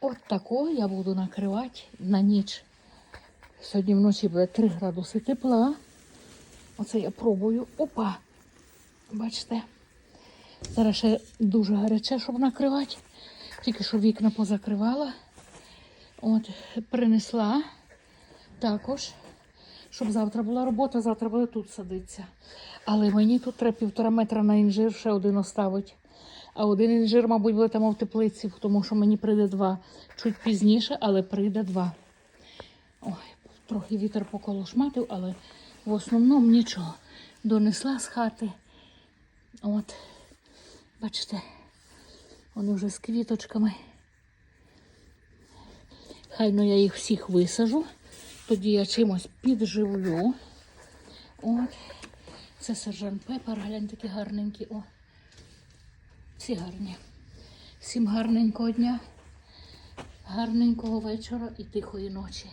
От такого я буду накривати на ніч. Сьогодні вночі буде 3 градуси тепла. Оце я пробую. Опа! Бачите? Зараз ще дуже гаряче, щоб накривати. Тільки що вікна позакривала. От, принесла також, щоб завтра була робота, завтра буде тут садитися. Але мені тут треба півтора метра на інжир ще один оставить. А один інжир, мабуть, буде там в теплиці, тому що мені прийде два. Чуть пізніше, але прийде два. Ой, трохи вітер поколошматив, але в основному нічого. Донесла з хати. От, бачите, вони вже з квіточками. Хай ну я їх всіх висажу. Тоді я чимось підживлю. От. Це сержант Пепер, глянь, такі гарненькі. О. Всі гарні. Всім гарненького дня, гарненького вечора і тихої ночі.